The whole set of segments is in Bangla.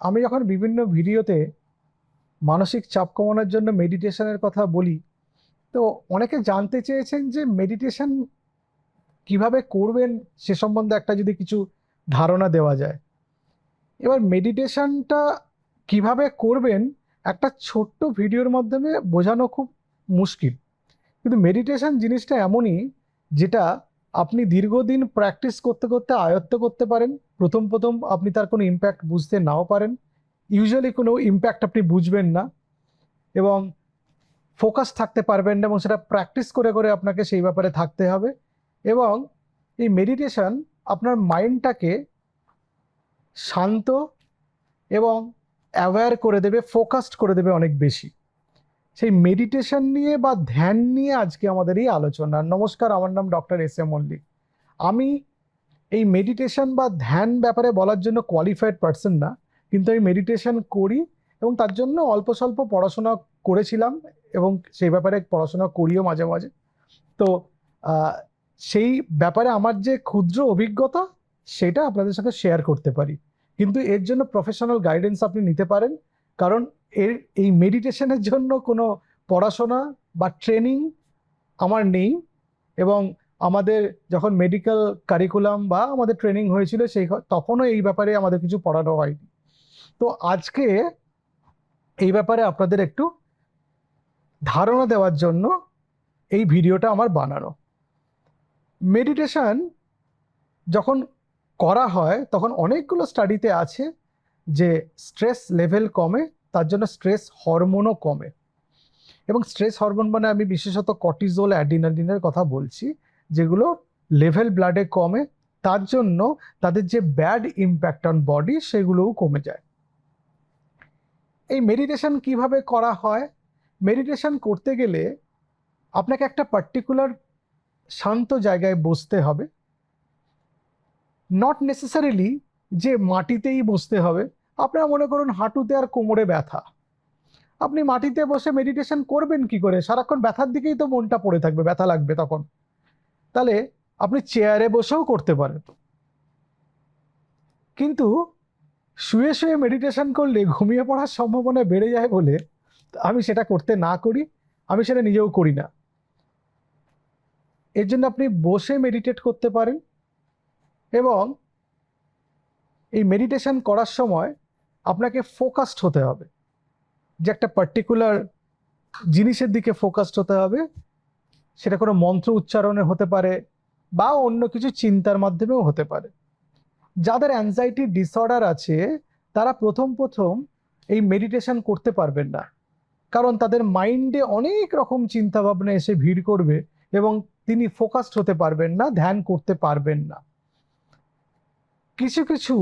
আমি যখন বিভিন্ন ভিডিওতে মানসিক চাপ কমানোর জন্য মেডিটেশনের কথা বলি, তো অনেকে জানতে চেয়েছেন যে মেডিটেশন কীভাবে করবেন সে সম্বন্ধে একটা যদি কিছু ধারণা দেওয়া যায়। এবার মেডিটেশনটা কীভাবে করবেন একটা ছোট্ট ভিডিওর মাধ্যমে বোঝানো খুব মুশকিল। কিন্তু মেডিটেশন জিনিসটা এমনই যেটা আপনি দীর্ঘদিন প্র্যাকটিস করতে করতে আয়ত্ত করতে পারেন। প্রথম প্রথম আপনি তার কোনো ইম্প্যাক্ট বুঝতে নাও পারেন। ইউজুয়ালি কোনো ইম্প্যাক্ট আপনি বুঝবেন না এবং ফোকাস থাকতে পারবেন না এবং সেটা প্র্যাকটিস করে করে আপনাকে সেই ব্যাপারে থাকতে হবে এবং এই মেডিটেশন আপনার মাইন্ডটাকে শান্ত এবং অ্যাওয়্যার করে দেবে ফোকাসড করে দেবে অনেক বেশি। সেই মেডিটেশন নিয়ে বা ধ্যান নিয়ে আজকে আমাদের এই আলোচনা। নমস্কার, আমার নাম ডক্টর এস এম মল্লিক। আমি এই মেডিটেশন বা ধ্যান ব্যাপারে বলার জন্য কোয়ালিফাইড পার্সন না, কিন্তু আমি মেডিটেশন করি এবং তার জন্য অল্প স্বল্প পড়াশোনা করেছিলাম এবং সেই ব্যাপারে পড়াশোনা করিও মাঝে মাঝে। তো সেই ব্যাপারে আমার যে ক্ষুদ্র অভিজ্ঞতা, সেটা আপনাদের সাথে শেয়ার করতে পারি। কিন্তু এর জন্য প্রফেশনাল গাইডেন্স আপনি নিতে পারেন। কারণ এর এই মেডিটেশনের জন্য কোনো পড়াশোনা বা ট্রেনিং আমার নেই এবং আমাদের যখন মেডিকেল কারিকুলাম বা আমাদের ট্রেনিং হয়েছিল সেই তখনও এই ব্যাপারে আমাদের কিছু পড়ানো হয়নি। তো আজকে এই ব্যাপারে আপনাদের একটু ধারণা দেওয়ার জন্য এই ভিডিওটা আমার বানানো। মেডিটেশন যখন করা হয় তখন অনেকগুলো স্টাডিতে আছে যে স্ট্রেস লেভেল কমে তার জন্য স্ট্রেস হরমোনও কমে। এবং স্ট্রেস হরমোন মানে আমি বিশেষত কর্টিজোল অ্যাডিনালিনের কথা বলছি, যেগুলো লেভেল ব্লাডে কমে, তার জন্য তাদের যে ব্যাড ইম্প্যাক্ট অন বডি সেগুলোও কমে যায়। এই মেডিটেশন কীভাবে করা হয়? মেডিটেশন করতে গেলে আপনাকে একটা পার্টিকুলার শান্ত জায়গায় বসতে হবে। নট নেসেসারিলি যে মাটিতেই বসতে হবে আপনারা মনে করুন হাঁটুতে আর কোমরে ব্যথা। আপনি মাটিতে বসে মেডিটেশন করবেন কি করে? সারাক্ষণ ব্যথার দিকেই তো মনটা পড়ে থাকবে, ব্যথা লাগবে তখন। তাহলে আপনি চেয়ারে বসেও করতে পারেন। কিন্তু শুয়ে শুয়ে মেডিটেশন করলে ঘুমিয়ে পড়ার সম্ভাবনা বেড়ে যায় বলে আমি সেটা করতে না করি, আমি সেটা নিজেও করি না। এর জন্য আপনি বসে মেডিটেট করতে পারেন এবং এই মেডিটেশন করার সময় আপনাকে ফোকাসড হতে হবে। যে একটা পার্টিকুলার জিনিসের দিকে ফোকাসড হতে হবে, সেটা কোনো মন্ত্র উচ্চারণে হতে পারে বা অন্য কিছু চিন্তার মাধ্যমেও হতে পারে। যাদের অ্যাংজাইটি ডিসঅর্ডার আছে, তারা প্রথম প্রথম এই মেডিটেশন করতে পারবেন না। কারণ তাদের মাইন্ডে অনেক রকম চিন্তা ভাবনা এসে ভিড় করবে এবং তিনি ফোকাসড হতে পারবেন না, ধ্যান করতে পারবেন না। কিছু কিছু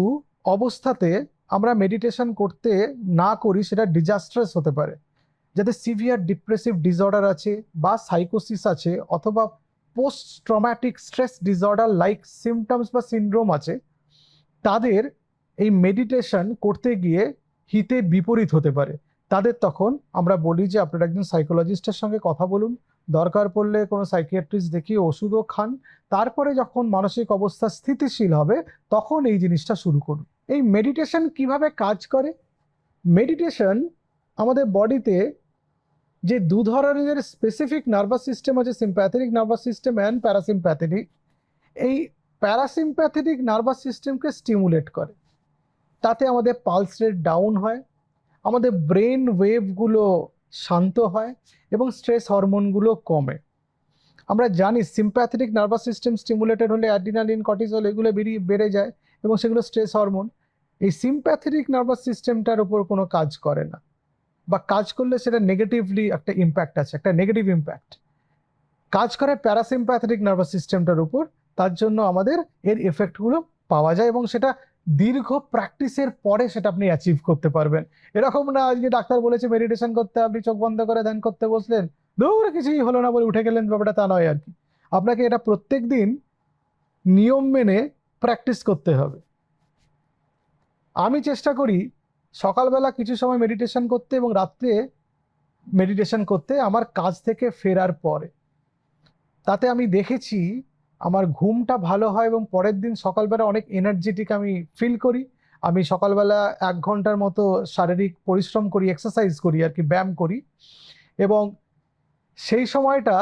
অবস্থাতে আমরা মেডিটেশন করতে না করি, সেটা ডিজাস্ট্রাস হতে পারে। যাদের সিভিয়ার ডিপ্রেসিভ ডিসঅর্ডার আছে বা সাইকোসিস আছে, অথবা post traumatic stress disorder like symptoms বা সিন্ড্রোম আছে, তাদের এই মেডিটেশন করতে গিয়ে হিতে বিপরীত হতে পারে। তাদের তখন আমরা বলি যে, আপনারা একজন সাইকোলজিস্টের সঙ্গে কথা বলুন, দরকার পড়লে কোনো সাইকিয়াট্রিস্ট দেখিয়ে ওষুধও খান, তারপরে যখন মানসিক অবস্থা স্থিতিশীল হবে, তখন এই জিনিসটা শুরু করুন। এই মেডিটেশন কীভাবে কাজ করে? মেডিটেশন আমাদের বডিতে যে দু ধরনের স্পেসিফিক নার্ভাস সিস্টেম আছে sympathetic nervous system and parasympathetic এই প্যারাসিম্প্যাথেটিক নার্ভাস সিস্টেমকে স্টিমুলেট করে। তাতে আমাদের পালস রেট ডাউন হয়, আমাদের ব্রেন ওয়েভগুলো শান্ত হয় এবং স্ট্রেস হরমোনগুলো কমে। আমরা জানি সিম্প্যাথেটিক নার্ভাস সিস্টেম স্টিমুলেটেড হলে অ্যাডিনালিন কর্টিসল এগুলো বেরিয়ে, বেড়ে যায় এবং সেগুলো স্ট্রেস হরমোন এই সিম্প্যাথেটিক নার্ভাস সিস্টেমটার উপর কোনো কাজ করে না। বা কাজ করলে সেটা নেগেটিভলি একটা ইম্প্যাক্ট আছে, একটা নেগেটিভ ইম্প্যাক্ট কাজ করে প্যারাসিম্প্যাথেটিক নার্ভাস সিস্টেমটার উপর, তার জন্য আমাদের এর এফেক্টগুলো পাওয়া যায় এবং সেটা দীর্ঘ প্র্যাকটিসের পরে সেটা আপনি অ্যাচিভ করতে পারবেন। এরকম না, আজকে ডাক্তার বলেছে মেডিটেশন করতে, আপনি চোখ বন্ধ করে ধ্যান করতে বসলেন দৌড়ে কিছুই হলো না বলে উঠে গেলেন, ব্যাপারটা তা নয় আর কি। আপনাকে এটা প্রত্যেক দিন নিয়ম মেনে প্র্যাকটিস করতে হবে। আমি চেষ্টা করি সকালবেলা কিছু সময় মেডিটেশন করতে এবং রাত্রে মেডিটেশন করতে আমার কাজ থেকে ফেরার পরে। তাতে আমি দেখেছি আমার ঘুমটা ভালো হয় এবং পরের দিন সকালবেলা অনেক এনার্জেটিক আমি ফিল করি। আমি সকালবেলা এক ঘণ্টার মতো শারীরিক পরিশ্রম করি এক্সারসাইজ করি আর কি, ব্যায়াম করি। এবং সেই সময়টা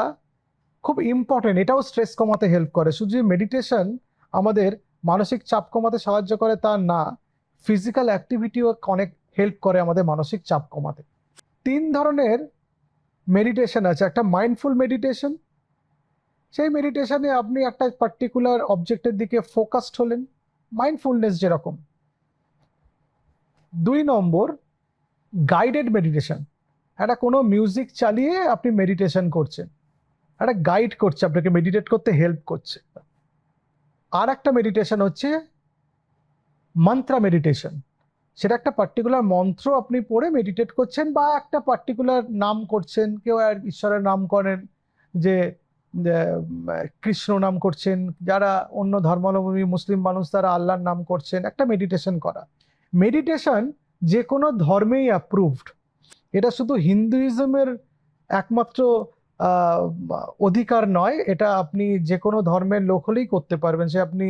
খুব ইম্পর্টেন্ট এটাও স্ট্রেস কমাতে হেল্প করে। শুধু মেডিটেশন আমাদের মানসিক চাপ কমাতে সাহায্য করে তা না ফিজিক্যাল অ্যাক্টিভিটিও অনেক হেল্প করে আমাদের মানসিক চাপ কমাতে। তিন ধরনের মেডিটেশন আছে, একটা মাইন্ডফুল মেডিটেশন সেই মেডিটেশনে আপনি একটা পার্টিকুলার অবজেক্টের দিকে ফোকাসড হলেন মাইন্ডফুলনেস যেরকম। দুই নম্বর গাইডেড মেডিটেশন একটা কোনো মিউজিক চালিয়ে আপনি মেডিটেশন করছেন, একটা গাইড করছে, আপনাকে মেডিটেট করতে হেল্প করছে। আর একটা মেডিটেশন হচ্ছে মন্ত্রা মেডিটেশন সেটা একটা পার্টিকুলার মন্ত্র আপনি পড়ে মেডিটেট করছেন বা একটা পার্টিকুলার নাম করছেন, কেউ আর ঈশ্বরের নাম করেন, যে কৃষ্ণ নাম করছেন, যারা অন্য ধর্মাবলম্বী মুসলিম মানুষ তারা আল্লাহর নাম করছেন, একটা মেডিটেশন করা। মেডিটেশন যে কোনো ধর্মেই অ্যাপ্রুভড এটা শুধু হিন্দুইজমের একমাত্র অধিকার নয়, এটা আপনি যে কোনো ধর্মের লোক হলেই করতে পারবেন। সে আপনি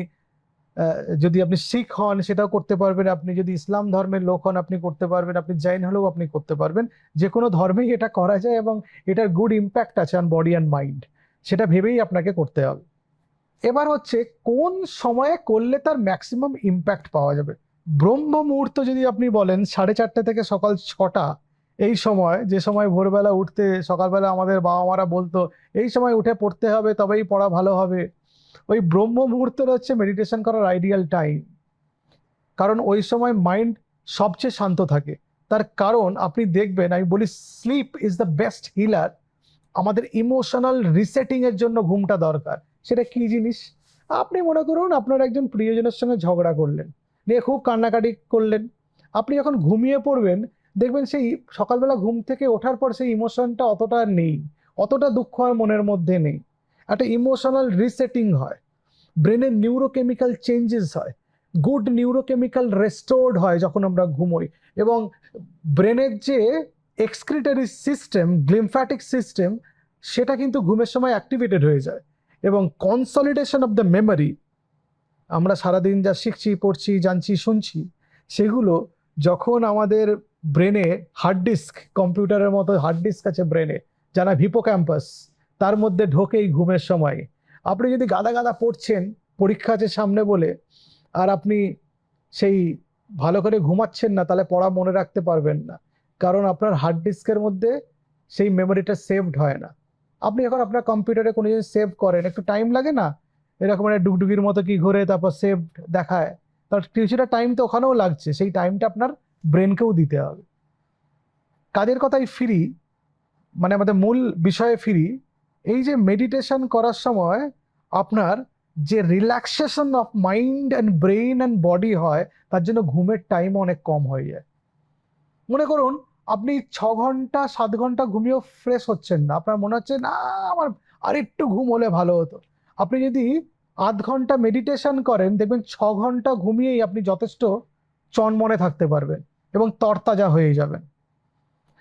যদি আপনি শিখ হন, সেটাও করতে পারবেন। আপনি যদি ইসলাম ধর্মের লোক হন, আপনি করতে পারবেন। আপনি জৈন হলেও আপনি করতে পারবেন। যে কোনো ধর্মেই এটা করা যায় এবং এটার গুড ইম্প্যাক্ট আছে অন বডি অ্যান্ড মাইন্ড সেটা ভেবেই আপনাকে করতে হবে। এবার হচ্ছে, কোন সময়ে করলে তার ম্যাক্সিমাম ইম্প্যাক্ট পাওয়া যাবে? ব্রহ্ম মুহূর্ত যদি আপনি বলেন, সাড়ে চারটে থেকে সকাল ছটা, এই সময়, যে সময় ভোরবেলা উঠতে, সকালবেলা আমাদের বাবা মারা বলতো, এই সময় উঠে পড়তে হবে, তবেই পড়া ভালো হবে। ওই ব্রহ্ম মুহূর্তটা হচ্ছে মেডিটেশন করার আইডিয়াল টাইম কারণ ওই সময় মাইন্ড সবচেয়ে শান্ত থাকে। তার কারণ আপনি দেখবেন, আমি বলি sleep is the best healer আমাদের ইমোশনাল রিসেটিং এর জন্য ঘুমটা দরকার। সেটা কি জিনিস? আপনি মনে করুন, আপনার একজন প্রিয়জনের সঙ্গে ঝগড়া করলেন। নিয়ে খুব কান্নাকাটি করলেন। আপনি যখন ঘুমিয়ে পড়বেন, দেখবেন সেই সকালবেলা ঘুম থেকে ওঠার পর সেই ইমোশনটা অতটা নেই। অতটা দুঃখ আর মনের মধ্যে নেই। একটা ইমোশনাল রিসেটিং হয়। ব্রেনের নিউরোকেমিক্যাল চেঞ্জেস হয়। গুড নিউরোকেমিক্যাল রেস্টোর্ড হয় যখন আমরা ঘুমোই। এবং ব্রেনের যে এক্সক্রিটারি সিস্টেম গ্লিমফ্যাটিক সিস্টেম সেটা কিন্তু ঘুমের সময় অ্যাক্টিভেটেড হয়ে যায়। এবং কনসলিডেশন অফ দ্য মেমোরি আমরা সারাদিন যা শিখছি, পড়ছি, জানছি, শুনছি, সেগুলো যখন আমাদের ব্রেনে হার্ড ডিস্ক কম্পিউটারের মতো হার্ড ডিস্ক আছে ব্রেনে যারা ভিপো ক্যাম্পাস তার মধ্যে ঢোকেই ঘুমের সময়। আপনি যদি গাদা গাদা পড়ছেন, পরীক্ষা আছে সামনে বলে, আর আপনি সেই ভালো করে ঘুমাচ্ছেন না, তাহলে পড়া মনে রাখতে পারবেন না। কারণ আপনার হার্ড ডিস্কের মধ্যে সেই মেমোরিটা সেভড হয় না। আপনি এখন আপনার কম্পিউটারে কোনো জিনিস সেভ করেন, একটু টাইম লাগে না? এরকম একটা ডুগডুগির মতো কি ঘুরে তারপর সেভ দেখায়? তার কিছুটা টাইম তো ওখানেও লাগছে, সেই টাইমটা আপনার ব্রেনকেও দিতে হবে। কাজের কথাই ফিরি মানে আমাদের মূল বিষয়ে ফিরি এই যে মেডিটেশন করার সময় আপনার যে relaxation of mind and brain and body হয়, তার জন্য ঘুমের টাইম অনেক কম হয়ে যায়। মনে করুন, আপনি ছ ঘণ্টা, সাত ঘণ্টা ঘুমিয়েও ফ্রেশ হচ্ছেন না। আপনার মনে হচ্ছে, না, আমার আর একটু ঘুম হলে ভালো হতো। আপনি যদি আধ ঘণ্টা মেডিটেশন করেন, দেখবেন ছ ঘণ্টা ঘুমিয়েই আপনি যথেষ্ট চনমনে থাকতে পারবেন এবং তরতাজা হয়ে যাবেন।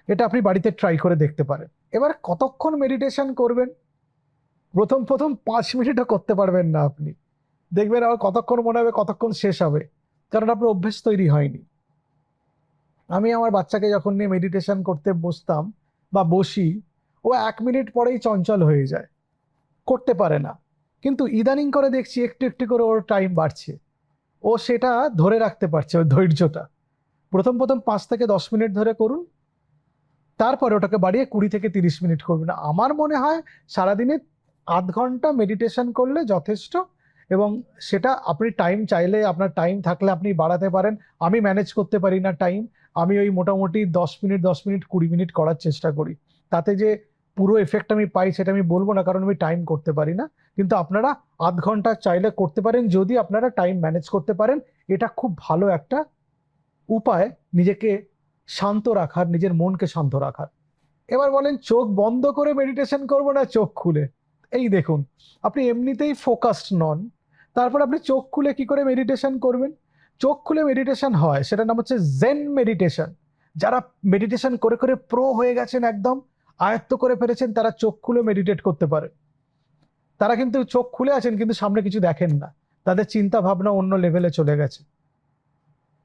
এটা আপনি বাড়িতে ট্রাই করে দেখতে পারেন। এবার কতক্ষণ মেডিটেশন করবেন? প্রথম প্রথম পাঁচ মিনিটও করতে পারবেন না আপনি। দেখবেন আবার কতক্ষণ মনে হবে, কতক্ষণ শেষ হবে। কারণ আপনার অভ্যেস তৈরি হয়নি। আমি আমার বাচ্চাকে যখন নিয়ে মেডিটেশন করতে বসতাম বা বসি, ও এক মিনিট পরেই চঞ্চল হয়ে যায়। করতে পারে না। কিন্তু ইদানিং করে দেখছি একটু একটু করে ওর টাইম বাড়ছে। ও সেটা ধরে রাখতে পারছে ওই ধৈর্যটা। প্রথম প্রথম পাঁচ থেকে দশ মিনিট ধরে করুন। তারপরে ওটাকে বাড়িয়ে কুড়ি থেকে তিরিশ মিনিট করবেন। আমার মনে হয় সারাদিনে আধ ঘণ্টা মেডিটেশন করলে যথেষ্ট এবং সেটা আপনি টাইম চাইলে, আপনার টাইম থাকলে আপনি বাড়াতে পারেন। আমি ম্যানেজ করতে পারি না টাইম আমি ওই মোটামুটি দশ মিনিট দশ মিনিট, কুড়ি মিনিট করার চেষ্টা করি। তাতে যে পুরো এফেক্ট আমি পাই সেটা আমি বলব না, কারণ আমি টাইম করতে পারি না। কিন্তু আপনারা আধ ঘণ্টা চাইলে করতে পারেন, যদি আপনারা টাইম ম্যানেজ করতে পারেন, এটা খুব ভালো একটা উপায়। নিজেকে শান্ত রাখার, নিজের মনকে শান্ত রাখার। এবার বলেন, চোখ বন্ধ করে মেডিটেশন করব না, চোখ খুলে? এই দেখুন, আপনি এমনিতেই ফোকাসড নন, তারপর আপনি চোখ খুলে কি করে মেডিটেশন করবেন? চোখ খুলে মেডিটেশন হয়, সেটার নাম হচ্ছে জেন মেডিটেশন যারা মেডিটেশন করে করে প্রো হয়ে গেছেন একদম, আয়ত্ত করে ফেলেছেন, তারা চোখ খুলে মেডিটেট করতে পারেন তারা কিন্তু চোখ খুলে আছেন, কিন্তু সামনে কিছু দেখেন না। তাদের চিন্তা ভাবনা অন্য লেভেলে চলে গেছে।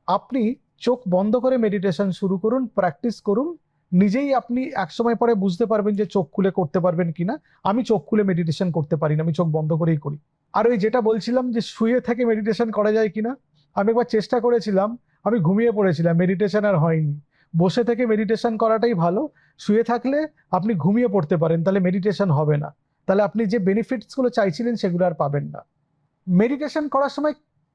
আপনি চোখ বন্ধ করে মেডিটেশন শুরু করুন প্র্যাকটিস করুন। নিজেই আপনি এক সময় পরে বুঝতে পারবেন যে চোখ খুলে করতে পারবেন কিনা। আমি চোখ খুলে মেডিটেশন করতে পারি না, আমি চোখ বন্ধ করেই করি। আর ওই যেটা বলছিলাম যে শুয়ে থেকে মেডিটেশন করা যায় কিনা, আমি একবার চেষ্টা করেছিলাম, আমি ঘুমিয়ে পড়েছিলাম মেডিটেশন আর হয়নি। বসে থেকে মেডিটেশন করাটাই ভালো, শুয়ে থাকলে আপনি ঘুমিয়ে পড়তে পারেন, তাহলে মেডিটেশন হবে না। তাহলে আপনি যে বেনিফিটসগুলো চাইছিলেন সেগুলো আর পাবেন না। মেডিটেশন করার সময়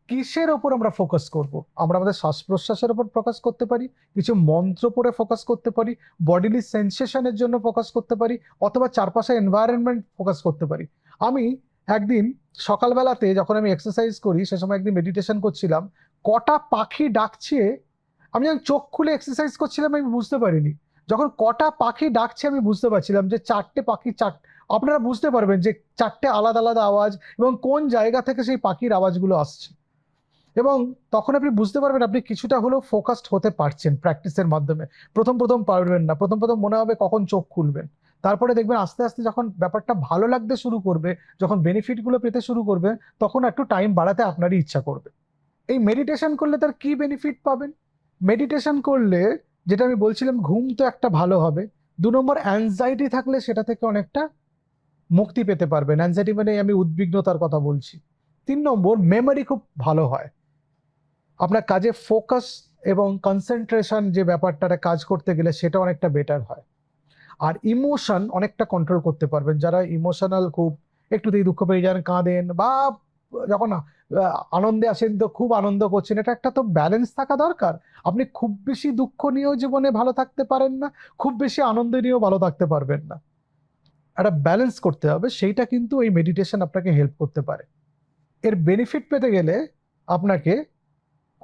কিসের ওপর আমরা ফোকাস করব? আমরা আমাদের শ্বাস প্রশ্বাসের ওপর ফোকাস করতে পারি, কিছু মন্ত্র পড়ে ফোকাস করতে পারি বডিলি সেন্সেশনের জন্য ফোকাস করতে পারি, অথবা চারপাশে এনভায়রনমেন্ট ফোকাস করতে পারি। আমি একদিন সকালবেলাতে যখন আমি এক্সারসাইজ করি, সে সময় একদিন মেডিটেশন করছিলাম, কটা পাখি ডাকছে, আমি যখন চোখ খুলে এক্সারসাইজ করছিলাম, আমি বুঝতে পারিনি। যখন কটা পাখি ডাকছে, আমি বুঝতে পারছিলাম যে চারটে পাখি, চার আপনারা বুঝতে পারবেন যে চারটে আলাদা আলাদা আওয়াজ এবং কোন জায়গা থেকে সেই পাখির আওয়াজগুলো আসছে। এবং তখন আপনি বুঝতে পারবেন আপনি কিছুটা হলেও ফোকাসড হতে পারছেন প্র্যাকটিসের মাধ্যমে। প্রথম প্রথম পারবেন না, প্রথম প্রথম মনে হবে কখন চোখ খুলবেন। তারপরে দেখবেন আস্তে আস্তে যখন ব্যাপারটা ভালো লাগতে শুরু করবে, যখন বেনিফিটগুলো পেতে শুরু করবে, তখন একটু টাইম বাড়াতে আপনারই ইচ্ছা করবে। এই মেডিটেশন করলে তার কি বেনিফিট পাবেন? মেডিটেশন করলে, যেটা আমি বলছিলাম, ঘুম তো একটা ভালো হবে। দু নম্বর অ্যাংজাইটি থাকলে সেটা থেকে অনেকটা মুক্তি পেতে পারবেন। অ্যাংজাইটি মানে আমি উদ্বিগ্নতার কথা বলছি। তিন নম্বর মেমোরি খুব ভালো হয়। আপনার কাজে ফোকাস এবং কনসেন্ট্রেশন যে ব্যাপারটা কাজ করতে গেলে সেটা অনেকটা বেটার হয়। আর ইমোশন অনেকটা কন্ট্রোল করতে পারবেন। যারা ইমোশনাল খুব একটুতেই দুঃখ পেয়ে যান, কাঁদেন বা যখন আনন্দে আসেন তো খুব আনন্দ করছেন, এটা একটা তো ব্যালেন্স থাকা দরকার। আপনি খুব বেশি দুঃখ নিয়েও জীবনে ভালো থাকতে পারেন না, খুব বেশি আনন্দ নিয়েও ভালো থাকতে পারবেন না। একটা ব্যালেন্স করতে হবে, সেইটা কিন্তু এই মেডিটেশন আপনাকে হেল্প করতে পারে। এর বেনিফিট পেতে গেলে আপনাকে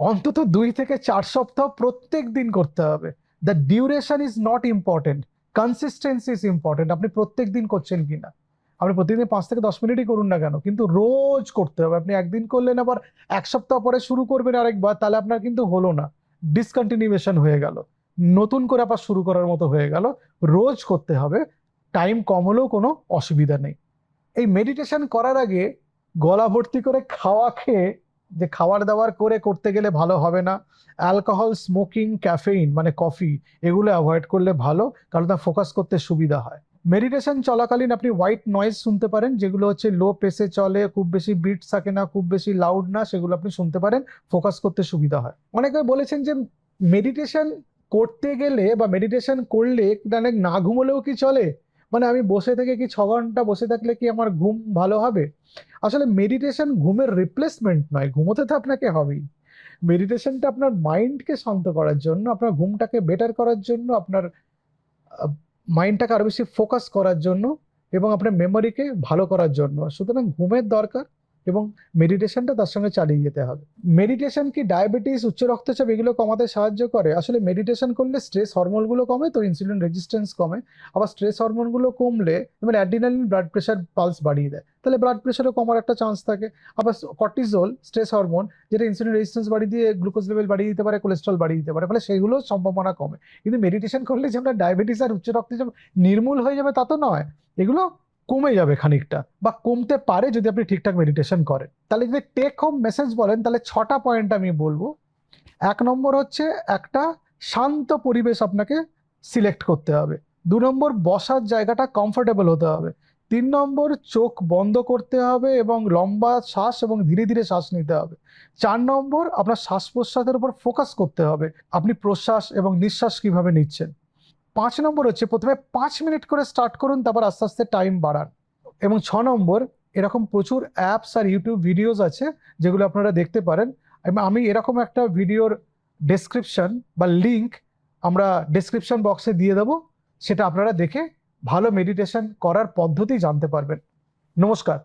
অন্তত দুই থেকে চার সপ্তাহ প্রত্যেক দিন করতে হবে। The duration is not important consistency is important আপনি প্রত্যেক দিন করছেন কিনা? আপনি প্রতিদিন পাঁচ থেকে দশ মিনিটই করুন না কেন? কিন্তু রোজ করতে হবে। আপনি একদিন করলেন, আবার এক সপ্তাহ পরে শুরু করবেন আরেকবার, তাহলে আপনার কিন্তু হলো না। ডিসকন্টিনিউয়েশন হয়ে গেল। নতুন করে আবার শুরু করার মতো হয়ে গেল। রোজ করতে হবে। টাইম কম হলেও কোনো অসুবিধা নেই। এই মেডিটেশন করার আগে গলা ভর্তি করে খাওয়া খেয়ে যে খাবার দাবার করে করতে গেলে ভালো হবে না। অ্যালকোহল স্মোকিং ক্যাফেইন মানে কফি এগুলো অ্যাভয়েড করলে ভালো, কারণ তা ফোকাস করতে সুবিধা হয়। মেডিটেশন চলাকালীন আপনি হোয়াইট নয়েজ শুনতে পারেন, যেগুলো হচ্ছে লো পেসে চলে, খুব বেশি বিট থাকে না, খুব বেশি লাউড না, সেগুলো আপনি শুনতে পারেন ফোকাস করতে সুবিধা হয়। অনেকে বলেছেন যে মেডিটেশন করতে গেলে বা মেডিটেশন করলে অনেক না ঘুমলেও কি চলে? মানে আমি বসে থেকে কি ছ ঘণ্টা বসে থাকলে কি আমার ঘুম ভালো হবে? আসলে মেডিটেশন ঘুমের রিপ্লেসমেন্ট নয়, ঘুমোতে তো আপনাকে হবেই। মেডিটেশনটা আপনার মাইন্ডকে শান্ত করার জন্য, আপনার ঘুমটাকে বেটার করার জন্য, আপনার মাইন্ডটাকে আরও বেশি ফোকাস করার জন্য এবং আপনার মেমোরিকে ভালো করার জন্য। সুতরাং ঘুমের দরকার এবং মেডিটেশনটা তার সঙ্গে চালিয়ে যেতে হবে। মেডিটেশন কি ডায়াবেটিস উচ্চ রক্তচাপ এগুলো কমাতে সাহায্য করে? আসলে মেডিটেশন করলে স্ট্রেস হরমোনগুলো কমে, তো ইনসুলিন রেজিস্ট্যান্স কমে। আবার স্ট্রেস হরমোনগুলো কমলে, যেমন অ্যাড্রিনালিন ব্লাড প্রেশার পালস বাড়িয়ে দেয়। তাহলে ব্লাড প্রেশারও কমার একটা চান্স থাকে। আবার কর্টিজল স্ট্রেস হরমোন যেটা ইনসুলিন রেজিস্ট্যান্স বাড়িয়ে দিয়ে গ্লুকোজ লেভেল বাড়িয়ে দিতে পারে কোলেস্ট্রল বাড়িয়ে দিতে পারে, ফলে সেগুলো সম্ভাবনা কমে। কিন্তু মেডিটেশন করলে যে আমরা ডায়াবেটিস আর উচ্চ রক্তচাপ নির্মূল হয়ে যাবে তা তো নয়। এগুলো কমে যাবে খানিকটা বা কমতে পারে যদি আপনি ঠিকঠাক মেডিটেশন করেন। তাহলে যদি টেক হোম মেসেজ বলেন, তাহলে ছটা পয়েন্ট আমি বলব। এক নম্বর হচ্ছে একটা শান্ত পরিবেশ আপনাকে সিলেক্ট করতে হবে। দু নম্বর বসার জায়গাটা কমফোর্টেবল হতে হবে। তিন নম্বর চোখ বন্ধ করতে হবে এবং লম্বা শ্বাস এবং ধীরে ধীরে শ্বাস নিতে হবে। চার নম্বর আপনার শ্বাস প্রশ্বাসের উপর ফোকাস করতে হবে। আপনি প্রশ্বাস এবং নিঃশ্বাস কীভাবে নিচ্ছেন? পাঁচ নম্বর হচ্ছে প্রথমে পাঁচ মিনিট করে স্টার্ট করুন, তারপর আস্তে আস্তে টাইম বাড়ান। এবং ছ নম্বর, এরকম প্রচুর অ্যাপস আর ইউটিউব ভিডিওস আছে, যেগুলো আপনারা দেখতে পারেন। এবং আমি এরকম একটা ভিডিওর ডেসক্রিপশন বা লিংক আমরা ডেসক্রিপশন বক্সে দিয়ে দেবো, সেটা আপনারা দেখে ভালো মেডিটেশন করার পদ্ধতি জানতে পারবেন। নমস্কার।